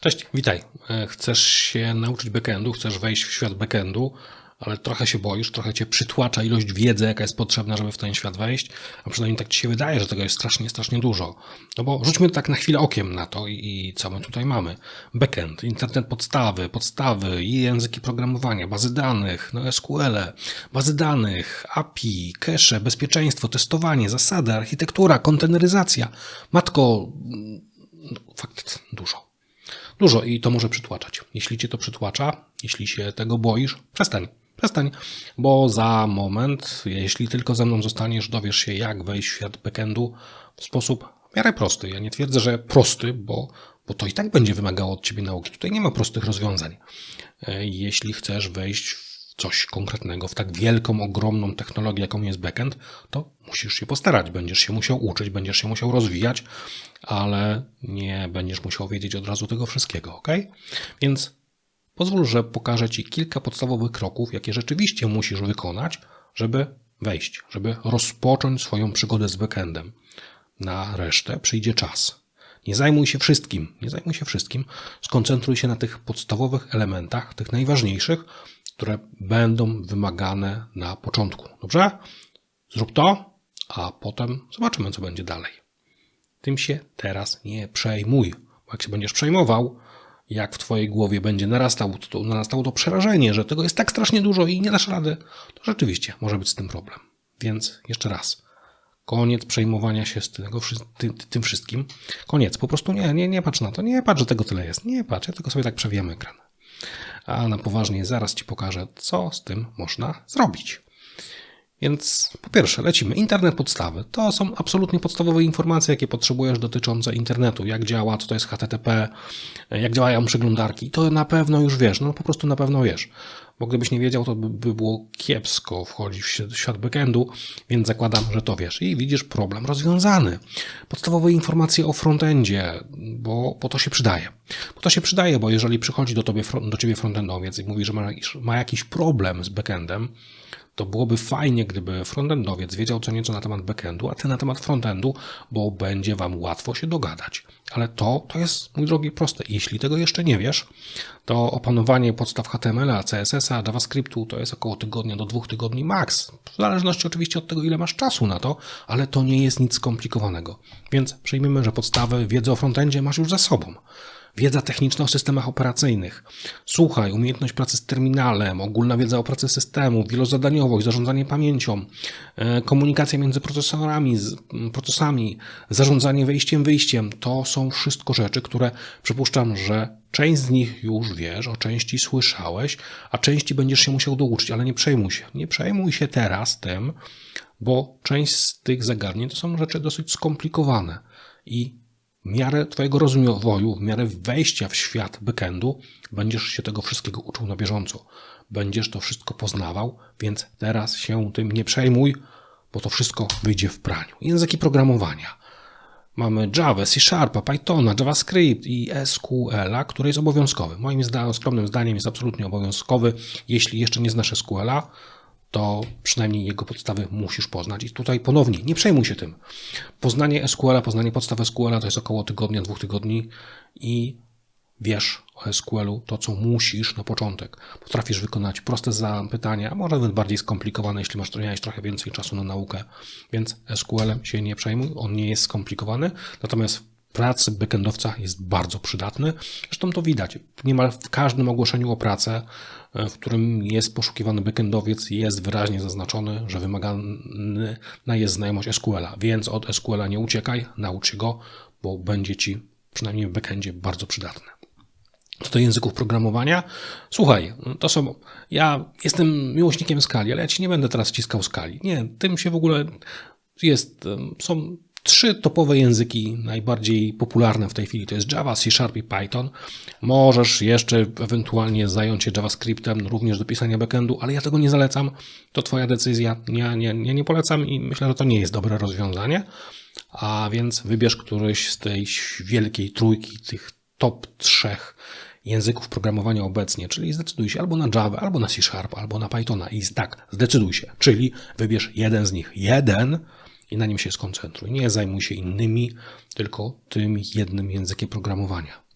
Cześć, witaj. E, Chcesz się nauczyć backendu, chcesz wejść w świat backendu, ale trochę się boisz, trochę cię przytłacza ilość wiedzy, jaka jest potrzebna, żeby w ten świat wejść, a przynajmniej tak ci się wydaje, że tego jest strasznie, strasznie dużo. No bo rzućmy tak na chwilę okiem na to i, i co my tutaj mamy. Backend, internet podstawy, podstawy języki programowania, bazy danych, no SQL, bazy danych, API, cache, bezpieczeństwo, testowanie, zasady, architektura, konteneryzacja. Matko, no, fakt, dużo. Dużo i to może przytłaczać. Jeśli cię to przytłacza, jeśli się tego boisz, przestań. Przestań, bo za moment, jeśli tylko ze mną zostaniesz, dowiesz się, jak wejść w świat backendu w sposób w miarę prosty. Ja nie twierdzę, że prosty, bo, bo to i tak będzie wymagało od ciebie nauki. Tutaj nie ma prostych rozwiązań. E, Jeśli chcesz wejść w coś konkretnego, w tak wielką, ogromną technologię, jaką jest backend, to musisz się postarać. Będziesz się musiał uczyć, będziesz się musiał rozwijać, ale nie będziesz musiał wiedzieć od razu tego wszystkiego, ok? Więc pozwól, że pokażę Ci kilka podstawowych kroków, jakie rzeczywiście musisz wykonać, żeby wejść, żeby rozpocząć swoją przygodę z backendem. Na resztę przyjdzie czas. Nie zajmuj się wszystkim, nie zajmuj się wszystkim. Skoncentruj się na tych podstawowych elementach, tych najważniejszych, które będą wymagane na początku. Dobrze? Zrób to, a potem zobaczymy, co będzie dalej. Tym się teraz nie przejmuj. Bo jak się będziesz przejmował, jak w Twojej głowie będzie narastało to, narastało to przerażenie, że tego jest tak strasznie dużo i nie dasz rady, to rzeczywiście może być z tym problem. Więc jeszcze raz. Koniec przejmowania się z tego, tym, tym wszystkim. Koniec. Po prostu nie, nie, nie patrz na to. Nie patrz, że tego tyle jest. Nie patrz. Ja tylko sobie tak przewijam ekran. A na poważnie zaraz Ci pokażę, co z tym można zrobić. Więc po pierwsze, lecimy. Internet podstawy. To są absolutnie podstawowe informacje, jakie potrzebujesz dotyczące internetu. Jak działa, co to jest HTTP, jak działają przeglądarki. To na pewno już wiesz. No po prostu na pewno wiesz. Bo gdybyś nie wiedział, to by, by było kiepsko wchodzić w świat backendu, więc zakładam, że to wiesz. I widzisz problem rozwiązany. Podstawowe informacje o frontendzie, bo, bo to się przydaje. Bo to się przydaje, bo jeżeli przychodzi do, tobie, do ciebie frontendowiec i mówi, że ma, ma jakiś problem z backendem, to byłoby fajnie, gdyby frontendowiec wiedział co nieco na temat backendu, a ty na temat frontendu, bo będzie wam łatwo się dogadać. Ale to, to jest, mój drogi, proste. Jeśli tego jeszcze nie wiesz, to opanowanie podstaw HTML, CSS-a, JavaScriptu to jest około tygodnia do dwóch tygodni max. W zależności oczywiście od tego, ile masz czasu na to, ale to nie jest nic skomplikowanego. Więc przyjmijmy, że podstawy wiedzy o frontendzie masz już za sobą wiedza techniczna o systemach operacyjnych. Słuchaj, umiejętność pracy z terminalem, ogólna wiedza o pracy systemu, wielozadaniowość, zarządzanie pamięcią, e, komunikacja między procesorami, procesami, zarządzanie wejściem, wyjściem. To są wszystko rzeczy, które przypuszczam, że część z nich już wiesz, o części słyszałeś, a części będziesz się musiał douczyć, ale nie przejmuj się. Nie przejmuj się teraz tym, bo część z tych zagadnień to są rzeczy dosyć skomplikowane i w miarę Twojego rozwoju, w miarę wejścia w świat backendu, będziesz się tego wszystkiego uczył na bieżąco. Będziesz to wszystko poznawał, więc teraz się tym nie przejmuj, bo to wszystko wyjdzie w praniu. Języki programowania. Mamy Java, C Sharpa, Pythona, JavaScript i SQL, który jest obowiązkowy. Moim zdaniem, skromnym zdaniem jest absolutnie obowiązkowy. Jeśli jeszcze nie znasz SQL-a, to przynajmniej jego podstawy musisz poznać. I tutaj ponownie, nie przejmuj się tym. Poznanie SQL-a, poznanie podstaw SQL-a to jest około tygodnia, dwóch tygodni i wiesz o SQL-u to, co musisz na początek. Potrafisz wykonać proste zapytania, a może nawet bardziej skomplikowane, jeśli masz miałeś trochę więcej czasu na naukę. Więc SQL-em się nie przejmuj, on nie jest skomplikowany, natomiast pracy backendowca jest bardzo przydatny. Zresztą to widać. Niemal w każdym ogłoszeniu o pracę, w którym jest poszukiwany backendowiec, jest wyraźnie zaznaczony, że wymagana jest znajomość SQL-a. Więc od SQL-a nie uciekaj, naucz się go, bo będzie ci przynajmniej w backendzie bardzo przydatny. Co do języków programowania, słuchaj, to są. Ja jestem miłośnikiem skali, ale ja ci nie będę teraz ściskał skali. Nie, tym się w ogóle jest. Są trzy topowe języki najbardziej popularne w tej chwili to jest Java, C Sharp i Python. Możesz jeszcze ewentualnie zająć się JavaScriptem również do pisania backendu, ale ja tego nie zalecam. To Twoja decyzja. Ja nie, nie, nie polecam i myślę, że to nie jest dobre rozwiązanie. A więc wybierz któryś z tej wielkiej trójki, tych top trzech języków programowania obecnie, czyli zdecyduj się albo na Java, albo na C Sharp, albo na Pythona i tak, zdecyduj się, czyli wybierz jeden z nich. Jeden i na nim się skoncentruj. Nie zajmuj się innymi, tylko tym jednym językiem programowania.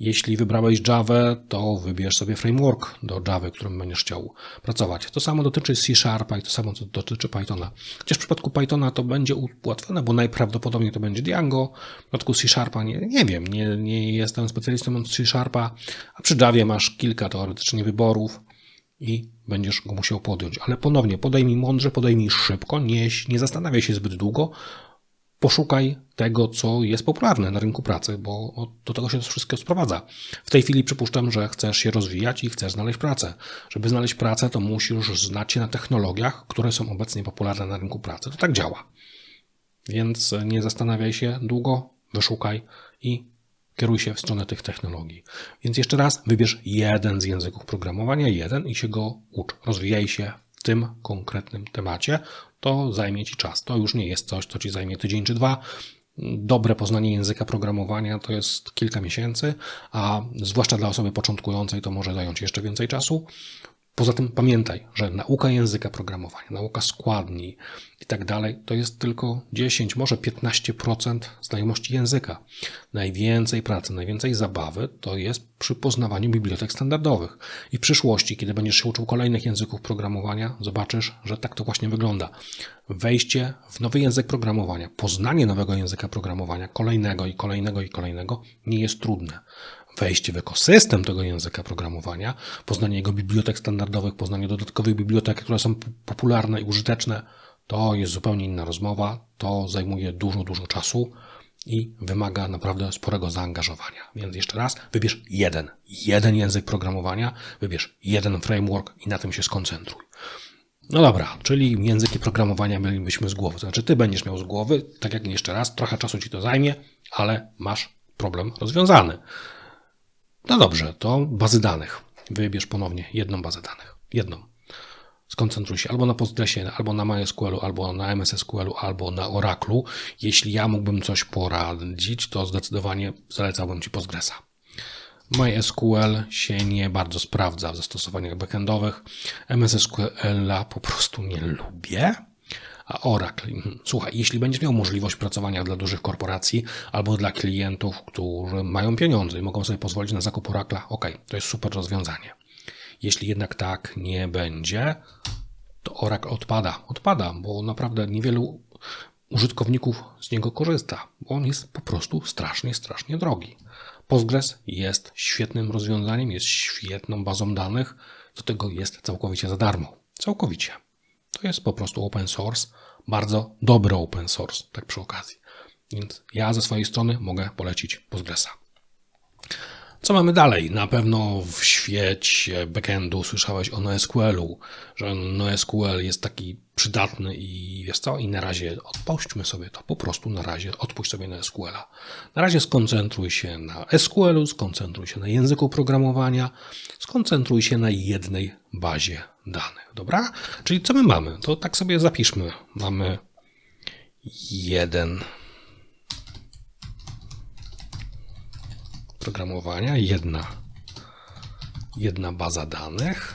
Jeśli wybrałeś Java, to wybierz sobie framework do Java, którym będziesz chciał pracować. To samo dotyczy C Sharpa i to samo dotyczy Pythona. Chociaż w przypadku Pythona to będzie ułatwione, bo najprawdopodobniej to będzie Django. W przypadku C Sharpa nie, nie wiem, nie, nie jestem specjalistą od C Sharpa, a przy Javie masz kilka teoretycznie wyborów i będziesz go musiał podjąć. Ale ponownie, podejmij mądrze, podejmij szybko, nie, nie zastanawiaj się zbyt długo, poszukaj tego, co jest popularne na rynku pracy, bo do tego się to wszystko sprowadza. W tej chwili przypuszczam, że chcesz się rozwijać i chcesz znaleźć pracę. Żeby znaleźć pracę, to musisz znać się na technologiach, które są obecnie popularne na rynku pracy. To tak działa. Więc nie zastanawiaj się długo, wyszukaj i kieruj się w stronę tych technologii. Więc jeszcze raz, wybierz jeden z języków programowania, jeden i się go ucz. Rozwijaj się w tym konkretnym temacie to zajmie Ci czas. To już nie jest coś, co Ci zajmie tydzień czy dwa. Dobre poznanie języka programowania to jest kilka miesięcy, a zwłaszcza dla osoby początkującej to może zająć jeszcze więcej czasu. Poza tym pamiętaj, że nauka języka programowania, nauka składni i tak dalej to jest tylko 10, może 15% znajomości języka. Najwięcej pracy, najwięcej zabawy to jest przy poznawaniu bibliotek standardowych. I w przyszłości, kiedy będziesz się uczył kolejnych języków programowania, zobaczysz, że tak to właśnie wygląda. Wejście w nowy język programowania, poznanie nowego języka programowania, kolejnego i kolejnego i kolejnego, nie jest trudne wejście w ekosystem tego języka programowania, poznanie jego bibliotek standardowych, poznanie dodatkowych bibliotek, które są popularne i użyteczne, to jest zupełnie inna rozmowa. To zajmuje dużo, dużo czasu i wymaga naprawdę sporego zaangażowania. Więc jeszcze raz, wybierz jeden, jeden język programowania, wybierz jeden framework i na tym się skoncentruj. No dobra, czyli języki programowania mielibyśmy z głowy. Znaczy, ty będziesz miał z głowy, tak jak jeszcze raz, trochę czasu ci to zajmie, ale masz problem rozwiązany. No dobrze, to bazy danych. Wybierz ponownie jedną bazę danych. Jedną. Skoncentruj się albo na Postgresie, albo na MySQL, albo na MS SQL, albo na Oraclu. Jeśli ja mógłbym coś poradzić, to zdecydowanie zalecałbym Ci Postgresa. MySQL się nie bardzo sprawdza w zastosowaniach backendowych. MS SQL po prostu nie lubię. A Oracle, mhm. słuchaj, jeśli będziesz miał możliwość pracowania dla dużych korporacji albo dla klientów, którzy mają pieniądze i mogą sobie pozwolić na zakup Oracle'a, ok, to jest super rozwiązanie. Jeśli jednak tak nie będzie, to Oracle odpada. Odpada, bo naprawdę niewielu użytkowników z niego korzysta, bo on jest po prostu strasznie, strasznie drogi. Postgres jest świetnym rozwiązaniem, jest świetną bazą danych, do tego jest całkowicie za darmo. Całkowicie. To jest po prostu open source, bardzo dobry open source, tak przy okazji. Więc ja ze swojej strony mogę polecić Postgresa. Co mamy dalej? Na pewno w świecie backendu słyszałeś o NoSQL-u, że NoSQL jest taki przydatny i wiesz co? I na razie odpuśćmy sobie to. Po prostu na razie odpuść sobie NoSQL-a. Na razie skoncentruj się na SQL-u, skoncentruj się na języku programowania, skoncentruj się na jednej bazie danych. Dobra? Czyli co my mamy? To tak sobie zapiszmy. Mamy jeden programowania, jedna, jedna baza danych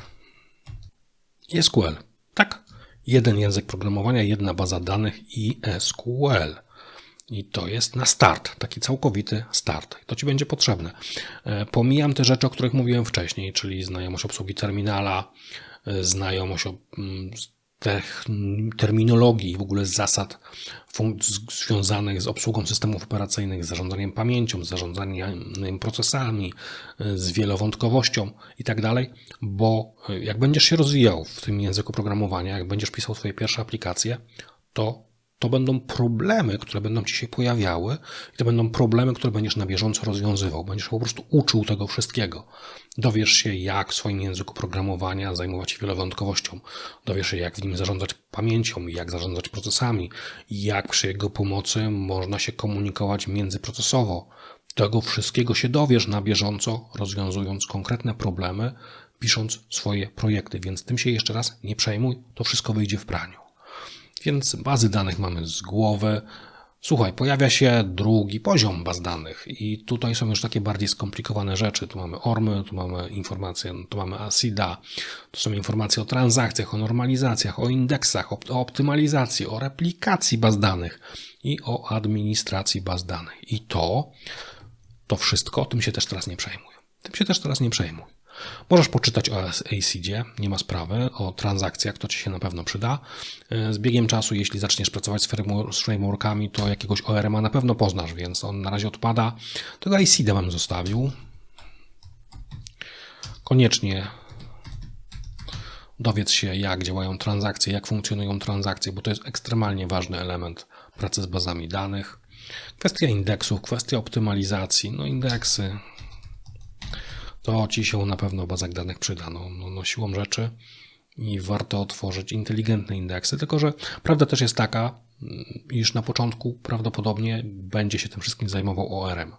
i SQL. Tak? Jeden język programowania, jedna baza danych i SQL. I to jest na start, taki całkowity start. To Ci będzie potrzebne. E, pomijam te rzeczy, o których mówiłem wcześniej, czyli znajomość obsługi terminala, e, znajomość terminologii, w ogóle zasad związanych z obsługą systemów operacyjnych, zarządzaniem pamięcią, zarządzaniem procesami, z wielowątkowością i tak bo jak będziesz się rozwijał w tym języku programowania, jak będziesz pisał swoje pierwsze aplikacje, to to będą problemy, które będą ci się pojawiały i to będą problemy, które będziesz na bieżąco rozwiązywał. Będziesz po prostu uczył tego wszystkiego. Dowiesz się, jak w swoim języku programowania zajmować się wielowątkowością. Dowiesz się, jak w nim zarządzać pamięcią, jak zarządzać procesami, jak przy jego pomocy można się komunikować międzyprocesowo. Tego wszystkiego się dowiesz na bieżąco, rozwiązując konkretne problemy, pisząc swoje projekty. Więc tym się jeszcze raz nie przejmuj, to wszystko wyjdzie w praniu. Więc bazy danych mamy z głowy. Słuchaj, pojawia się drugi poziom baz danych i tutaj są już takie bardziej skomplikowane rzeczy. Tu mamy ORMy, tu mamy informacje, tu mamy ASIDA, tu są informacje o transakcjach, o normalizacjach, o indeksach, o optymalizacji, o replikacji baz danych i o administracji baz danych. I to to wszystko, tym się też teraz nie przejmuj. Tym się też teraz nie przejmuj. Możesz poczytać o ACID, nie ma sprawy, o transakcjach, to Ci się na pewno przyda. Z biegiem czasu, jeśli zaczniesz pracować z frameworkami, to jakiegoś ORM-a na pewno poznasz, więc on na razie odpada. Tego ACID bym zostawił. Koniecznie dowiedz się, jak działają transakcje, jak funkcjonują transakcje, bo to jest ekstremalnie ważny element pracy z bazami danych. Kwestia indeksów, kwestia optymalizacji, no indeksy, to Ci się na pewno w bazach danych przyda. No, no, no siłą rzeczy i warto otworzyć inteligentne indeksy, tylko że prawda też jest taka, mm, iż na początku prawdopodobnie będzie się tym wszystkim zajmował ORM,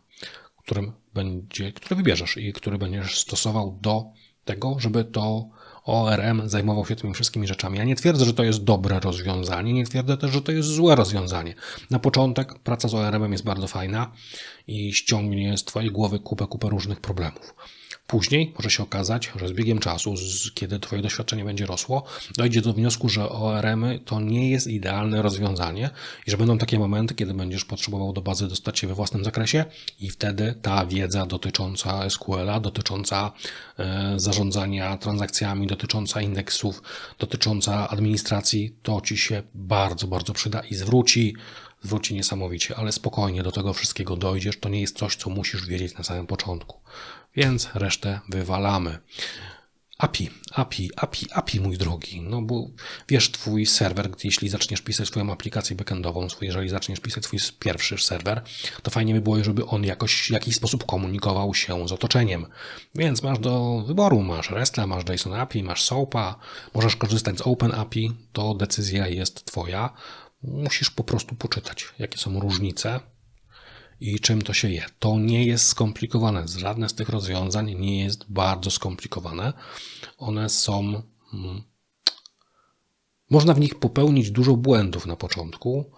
którym będzie, który wybierzesz i który będziesz stosował do tego, żeby to ORM zajmował się tymi wszystkimi rzeczami. Ja nie twierdzę, że to jest dobre rozwiązanie, nie twierdzę też, że to jest złe rozwiązanie. Na początek praca z ORM jest bardzo fajna i ściągnie z Twojej głowy kupę, kupę różnych problemów. Później może się okazać, że z biegiem czasu, kiedy Twoje doświadczenie będzie rosło, dojdzie do wniosku, że ORM-y to nie jest idealne rozwiązanie i że będą takie momenty, kiedy będziesz potrzebował do bazy dostać się we własnym zakresie i wtedy ta wiedza dotycząca SQL-a, dotycząca e, zarządzania transakcjami, dotycząca indeksów, dotycząca administracji, to Ci się bardzo, bardzo przyda i zwróci zwróci niesamowicie, ale spokojnie do tego wszystkiego dojdziesz. To nie jest coś, co musisz wiedzieć na samym początku więc resztę wywalamy. API, API, API, API, mój drogi. No bo wiesz, twój serwer, jeśli zaczniesz pisać swoją aplikację backendową, jeżeli zaczniesz pisać swój pierwszy serwer, to fajnie by było, żeby on jakoś w jakiś sposób komunikował się z otoczeniem. Więc masz do wyboru, masz RESTa, masz JSON API, masz SOAPa, możesz korzystać z Open API, to decyzja jest twoja. Musisz po prostu poczytać, jakie są różnice i czym to się je. To nie jest skomplikowane. Żadne z tych rozwiązań nie jest bardzo skomplikowane. One są. Hmm, można w nich popełnić dużo błędów na początku,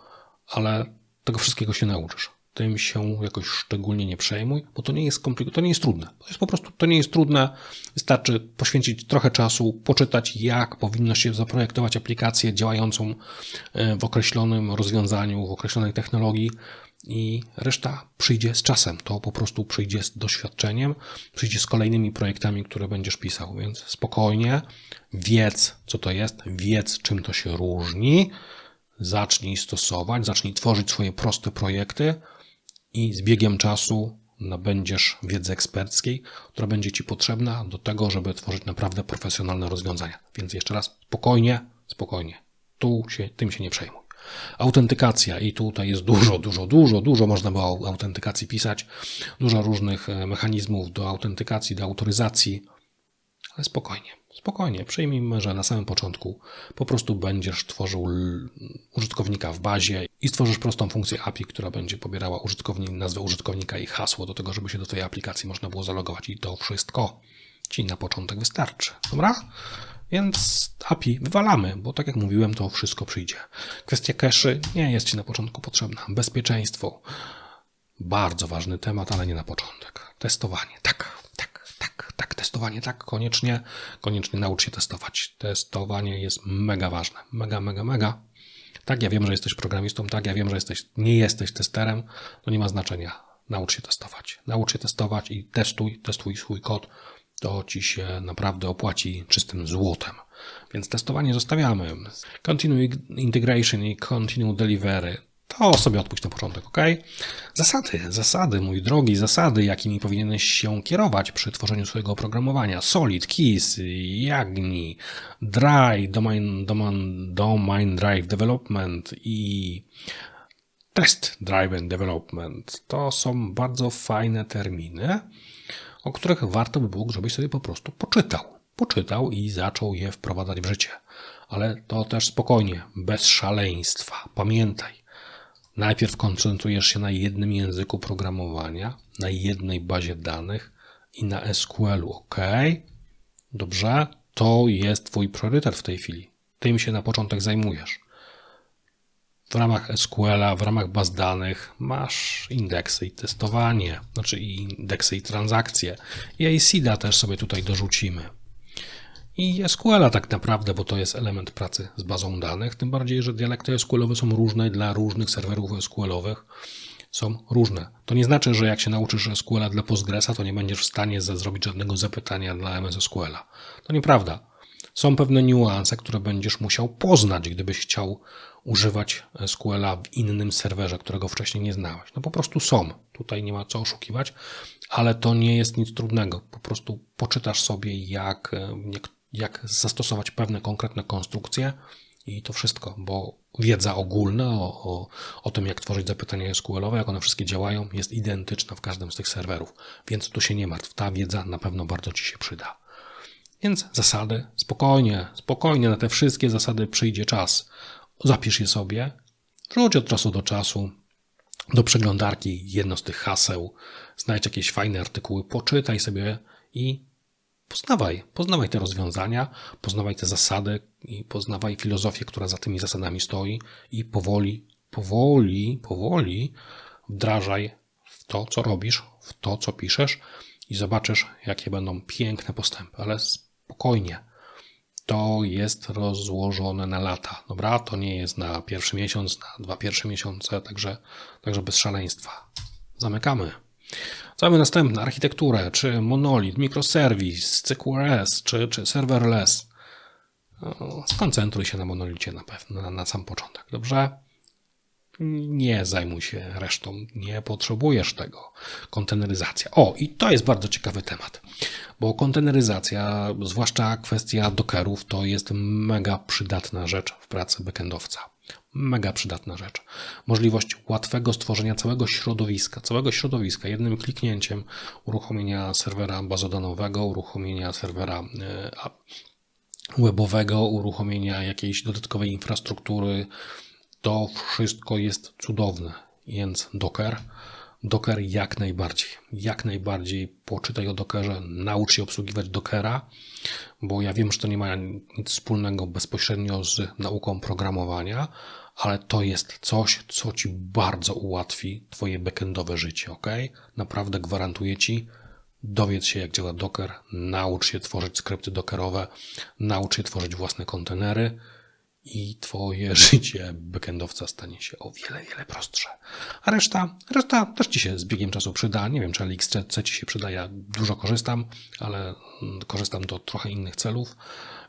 ale tego wszystkiego się nauczysz. Tym się jakoś szczególnie nie przejmuj, bo to nie jest skomplikowane, to nie jest trudne. To jest po prostu, to nie jest trudne. Wystarczy poświęcić trochę czasu, poczytać, jak powinno się zaprojektować aplikację działającą e, w określonym rozwiązaniu, w określonej technologii i reszta przyjdzie z czasem. To po prostu przyjdzie z doświadczeniem, przyjdzie z kolejnymi projektami, które będziesz pisał. Więc spokojnie, wiedz, co to jest, wiedz, czym to się różni, zacznij stosować, zacznij tworzyć swoje proste projekty i z biegiem czasu nabędziesz wiedzy eksperckiej, która będzie Ci potrzebna do tego, żeby tworzyć naprawdę profesjonalne rozwiązania. Więc jeszcze raz, spokojnie, spokojnie. Tu się, tym się nie przejmuj. Autentykacja i tutaj jest dużo, dużo, dużo, dużo można by o autentykacji pisać, dużo różnych e, mechanizmów do autentykacji, do autoryzacji, ale spokojnie, spokojnie. Przyjmijmy, że na samym początku po prostu będziesz tworzył użytkownika w bazie i stworzysz prostą funkcję API, która będzie pobierała użytkownik, nazwę użytkownika i hasło do tego, żeby się do tej aplikacji można było zalogować i to wszystko ci na początek wystarczy. Dobra? Więc API wywalamy, bo tak jak mówiłem, to wszystko przyjdzie. Kwestia cache nie jest Ci na początku potrzebna. Bezpieczeństwo. Bardzo ważny temat, ale nie na początek. Testowanie. Tak, Testowanie, tak, koniecznie. Koniecznie naucz się testować. Testowanie jest mega ważne. Mega, mega, mega. Tak, ja wiem, że jesteś programistą, tak, ja wiem, że jesteś, nie jesteś testerem, to nie ma znaczenia. Naucz się testować. Naucz się testować i testuj, testuj swój kod to ci się naprawdę opłaci czystym złotem. Więc testowanie zostawiamy. Continue integration i continue delivery. To sobie odpuść na początek, ok? Zasady, zasady, mój drogi, zasady, jakimi powinieneś się kierować przy tworzeniu swojego oprogramowania. Solid, Keys, Jagni, Dry, Domain, Domain, Domain Drive Development i Test Driven Development. To są bardzo fajne terminy o których warto by było, żebyś sobie po prostu poczytał. Poczytał i zaczął je wprowadzać w życie. Ale to też spokojnie, bez szaleństwa. Pamiętaj, najpierw koncentrujesz się na jednym języku programowania, na jednej bazie danych i na SQL-u, ok? Dobrze? To jest Twój priorytet w tej chwili. Tym się na początek zajmujesz. W ramach SQL-a, w ramach baz danych masz indeksy i testowanie, znaczy indeksy i transakcje. I ACID-a też sobie tutaj dorzucimy. I SQL-a tak naprawdę, bo to jest element pracy z bazą danych, tym bardziej, że dialekty SQL-owe są różne dla różnych serwerów SQL-owych. są różne. To nie znaczy, że jak się nauczysz SQL dla Postgresa, to nie będziesz w stanie zrobić żadnego zapytania dla MS SQL-a. To nieprawda. Są pewne niuanse, które będziesz musiał poznać, gdybyś chciał używać SQL-a w innym serwerze, którego wcześniej nie znałeś. No po prostu są. Tutaj nie ma co oszukiwać, ale to nie jest nic trudnego. Po prostu poczytasz sobie, jak, jak, jak zastosować pewne konkretne konstrukcje i to wszystko, bo wiedza ogólna o, o, o tym, jak tworzyć zapytania SQL-owe, jak one wszystkie działają, jest identyczna w każdym z tych serwerów. Więc tu się nie martw. Ta wiedza na pewno bardzo Ci się przyda. Więc zasady, spokojnie, spokojnie, na te wszystkie zasady przyjdzie czas. Zapisz je sobie, wróć od czasu do czasu do przeglądarki jedno z tych haseł, znajdź jakieś fajne artykuły, poczytaj sobie i poznawaj, poznawaj te rozwiązania, poznawaj te zasady i poznawaj filozofię, która za tymi zasadami stoi i powoli, powoli, powoli wdrażaj w to, co robisz, w to, co piszesz i zobaczysz, jakie będą piękne postępy, ale spokojnie. To jest rozłożone na lata, dobra? To nie jest na pierwszy miesiąc, na dwa pierwsze miesiące, także, także bez szaleństwa. Zamykamy. Mamy następne? Architekturę, czy monolit, microservice, CQRS, czy, czy serverless. No, skoncentruj się na monolicie na pewno, na, na sam początek, dobrze? Nie zajmuj się resztą, nie potrzebujesz tego. Konteneryzacja. O, i to jest bardzo ciekawy temat, bo konteneryzacja, zwłaszcza kwestia dockerów, to jest mega przydatna rzecz w pracy backendowca. Mega przydatna rzecz. Możliwość łatwego stworzenia całego środowiska, całego środowiska, jednym kliknięciem uruchomienia serwera bazodanowego, uruchomienia serwera e, webowego, uruchomienia jakiejś dodatkowej infrastruktury, to wszystko jest cudowne, więc Docker. Docker jak najbardziej. Jak najbardziej poczytaj o Dockerze, naucz się obsługiwać Dockera, bo ja wiem, że to nie ma nic wspólnego bezpośrednio z nauką programowania, ale to jest coś, co ci bardzo ułatwi twoje backendowe życie, ok? Naprawdę gwarantuję ci, dowiedz się jak działa Docker, naucz się tworzyć skrypty dockerowe, naucz się tworzyć własne kontenery, i twoje życie backendowca stanie się o wiele, wiele prostsze. A reszta, reszta też ci się z biegiem czasu przyda. Nie wiem, czy LXC ci się przyda. Ja dużo korzystam, ale korzystam do trochę innych celów.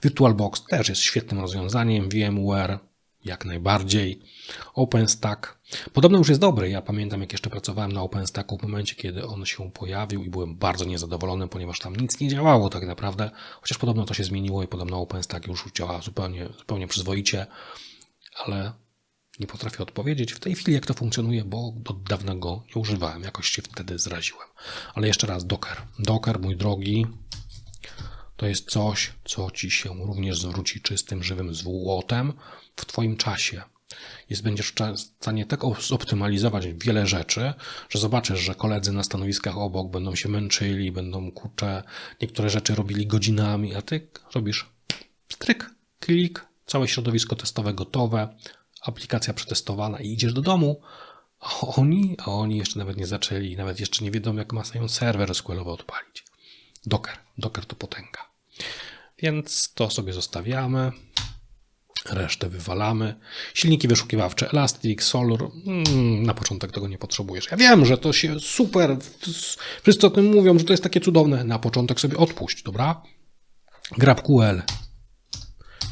VirtualBox też jest świetnym rozwiązaniem. VMware jak najbardziej. OpenStack. Podobno już jest dobry. Ja pamiętam, jak jeszcze pracowałem na OpenStacku w momencie, kiedy on się pojawił i byłem bardzo niezadowolony, ponieważ tam nic nie działało tak naprawdę. Chociaż podobno to się zmieniło i podobno OpenStack już działa zupełnie, zupełnie przyzwoicie, ale nie potrafię odpowiedzieć w tej chwili, jak to funkcjonuje, bo od dawna go nie używałem. Jakoś się wtedy zraziłem. Ale jeszcze raz, Docker. Docker, mój drogi, to jest coś, co ci się również zwróci czystym, żywym złotem w Twoim czasie. Jest, będziesz w stanie tak zoptymalizować wiele rzeczy, że zobaczysz, że koledzy na stanowiskach obok będą się męczyli, będą kurcze, niektóre rzeczy robili godzinami, a ty robisz stryk, klik, całe środowisko testowe gotowe, aplikacja przetestowana i idziesz do domu, a oni, a oni jeszcze nawet nie zaczęli, nawet jeszcze nie wiedzą, jak mają serwer SQL-owy odpalić. Docker, Docker to potęga. Więc to sobie zostawiamy. Resztę wywalamy. Silniki wyszukiwawcze Elastic, Solr. Mm, na początek tego nie potrzebujesz. Ja wiem, że to się super. Wszyscy o tym mówią, że to jest takie cudowne. Na początek sobie odpuść, dobra? GraphQL.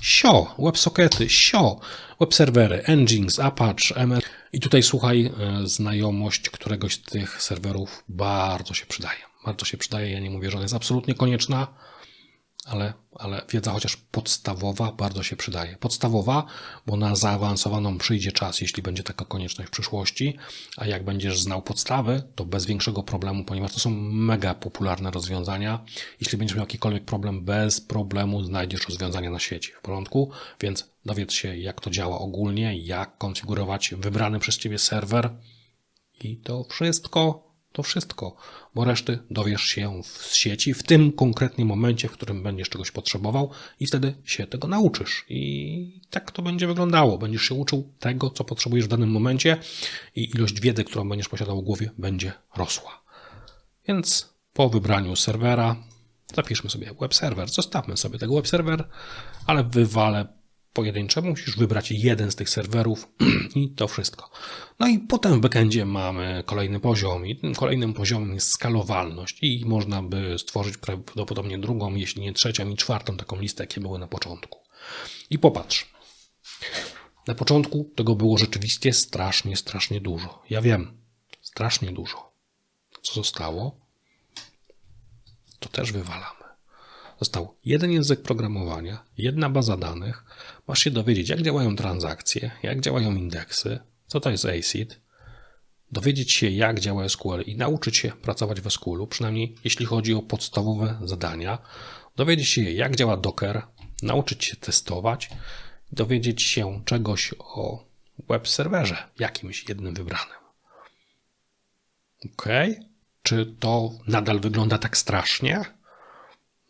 Sio, WebSockety, Sio, web serwery, Nginx, Apache, ML. I tutaj słuchaj, e, znajomość któregoś z tych serwerów bardzo się przydaje. Bardzo się przydaje. Ja nie mówię, że ona jest absolutnie konieczna ale, ale wiedza chociaż podstawowa bardzo się przydaje. Podstawowa, bo na zaawansowaną przyjdzie czas, jeśli będzie taka konieczność w przyszłości, a jak będziesz znał podstawy, to bez większego problemu, ponieważ to są mega popularne rozwiązania. Jeśli będziesz miał jakikolwiek problem, bez problemu znajdziesz rozwiązania na świecie. W porządku? Więc dowiedz się, jak to działa ogólnie, jak konfigurować wybrany przez Ciebie serwer i to wszystko to wszystko, bo reszty dowiesz się w sieci, w tym konkretnym momencie, w którym będziesz czegoś potrzebował i wtedy się tego nauczysz. I tak to będzie wyglądało. Będziesz się uczył tego, co potrzebujesz w danym momencie i ilość wiedzy, którą będziesz posiadał w głowie, będzie rosła. Więc po wybraniu serwera zapiszmy sobie web serwer, zostawmy sobie tego web serwer, ale wywalę pojedyncze, musisz wybrać jeden z tych serwerów i to wszystko. No i potem w backendzie mamy kolejny poziom i tym kolejnym poziomem jest skalowalność i można by stworzyć prawdopodobnie drugą, jeśli nie trzecią i czwartą taką listę, jakie były na początku. I popatrz. Na początku tego było rzeczywiście strasznie, strasznie dużo. Ja wiem, strasznie dużo. Co zostało? To też wywalamy. Został jeden język programowania, jedna baza danych. Masz się dowiedzieć, jak działają transakcje, jak działają indeksy, co to jest ACID, dowiedzieć się, jak działa SQL i nauczyć się pracować w SQL, przynajmniej jeśli chodzi o podstawowe zadania, dowiedzieć się, jak działa Docker, nauczyć się testować, dowiedzieć się czegoś o web serwerze, jakimś jednym wybranym. Ok? Czy to nadal wygląda tak strasznie?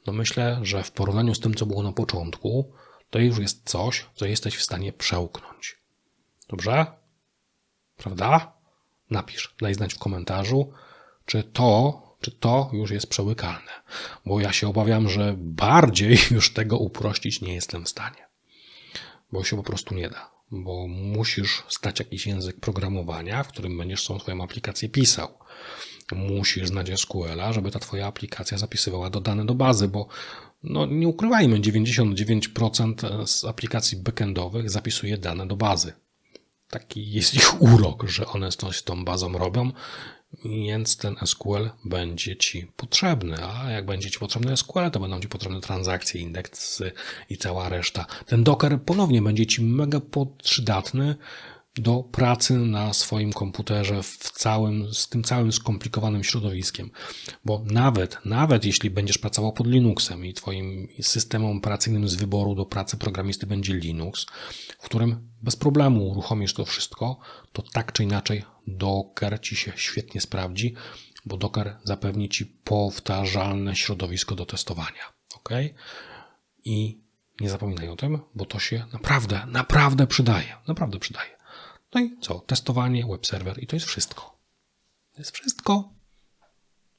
No myślę, że w porównaniu z tym, co było na początku, to już jest coś, co jesteś w stanie przełknąć. Dobrze? Prawda? Napisz, daj znać w komentarzu, czy to, czy to już jest przełykalne. Bo ja się obawiam, że bardziej już tego uprościć nie jestem w stanie. Bo się po prostu nie da. Bo musisz stać jakiś język programowania, w którym będziesz tą swoją aplikację pisał musisz znać SQL-a, żeby ta twoja aplikacja zapisywała do dane do bazy, bo no, nie ukrywajmy, 99% z aplikacji backendowych zapisuje dane do bazy. Taki jest ich urok, że one coś z tą bazą robią, więc ten SQL będzie Ci potrzebny. A jak będzie Ci potrzebny SQL, to będą Ci potrzebne transakcje, indeksy i cała reszta. Ten Docker ponownie będzie Ci mega przydatny, do pracy na swoim komputerze w całym, z tym całym skomplikowanym środowiskiem. Bo nawet, nawet jeśli będziesz pracował pod Linuxem i twoim systemem operacyjnym z wyboru do pracy programisty będzie Linux, w którym bez problemu uruchomisz to wszystko, to tak czy inaczej Docker ci się świetnie sprawdzi, bo Docker zapewni ci powtarzalne środowisko do testowania. Ok? I nie zapominaj o tym, bo to się naprawdę, naprawdę przydaje. Naprawdę przydaje. No i co? Testowanie, web serwer i to jest wszystko. To jest wszystko.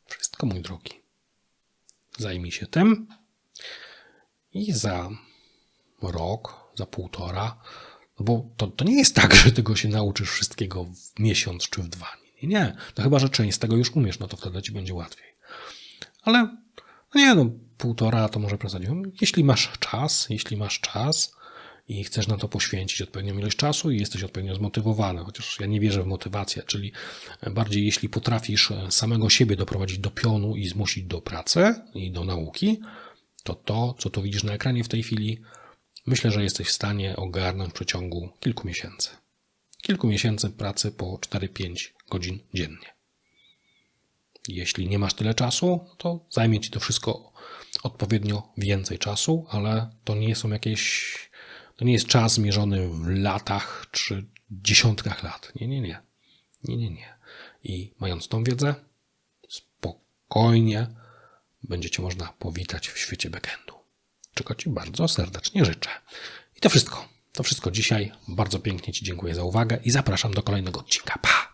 Wszystko, mój drogi. Zajmij się tym i za rok, za półtora, no bo to, to nie jest tak, że tego się nauczysz wszystkiego w miesiąc czy w dwa. Nie, nie. To chyba, że część z tego już umiesz, no to wtedy ci będzie łatwiej. Ale no nie, no półtora to może przesadziłem. Jeśli masz czas, jeśli masz czas, i chcesz na to poświęcić odpowiednią ilość czasu i jesteś odpowiednio zmotywowany, chociaż ja nie wierzę w motywację, czyli bardziej jeśli potrafisz samego siebie doprowadzić do pionu i zmusić do pracy i do nauki, to to, co tu widzisz na ekranie w tej chwili, myślę, że jesteś w stanie ogarnąć w przeciągu kilku miesięcy. Kilku miesięcy pracy po 4-5 godzin dziennie. Jeśli nie masz tyle czasu, to zajmie ci to wszystko odpowiednio więcej czasu, ale to nie są jakieś to nie jest czas zmierzony w latach czy dziesiątkach lat. Nie, nie, nie. Nie, nie, nie. I mając tą wiedzę, spokojnie będziecie można powitać w świecie backendu. Czego Ci bardzo serdecznie życzę. I to wszystko. To wszystko dzisiaj. Bardzo pięknie Ci dziękuję za uwagę i zapraszam do kolejnego odcinka. Pa!